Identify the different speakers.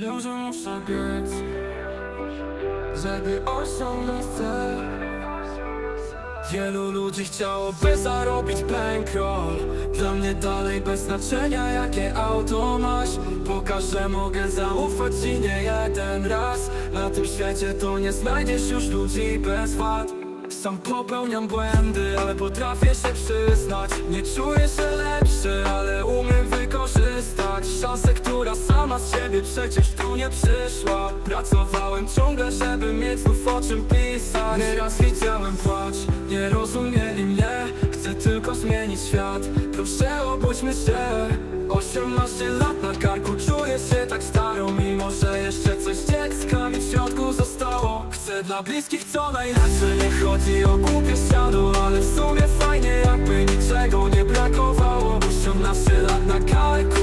Speaker 1: Wiem, muszę biec Żeby osiągnąć cel. Wielu ludzi chciałoby zarobić bankroll. Dla mnie dalej bez znaczenia jakie auto masz. Pokaż, że mogę zaufać ci nie jeden raz. Na tym świecie to nie znajdziesz już ludzi bez wad. Sam popełniam błędy, ale potrafię się przyznać. Nie czuję Szansę, która sama z siebie przecież tu nie przyszła. Pracowałem ciągle, żeby mieć znów o czym pisać. Nieraz widziałem płacz, nie rozumieli mnie. Chcę tylko zmienić świat, proszę obudźmy się. 18 lat na karku, czuję się tak staro. Mimo, że jeszcze coś dziecka mi w środku zostało. Chcę dla bliskich co najlepsze, nie chodzi o głupie ściano Ale w sumie fajnie, jakby niczego nie brakowało. 18 lat na karku,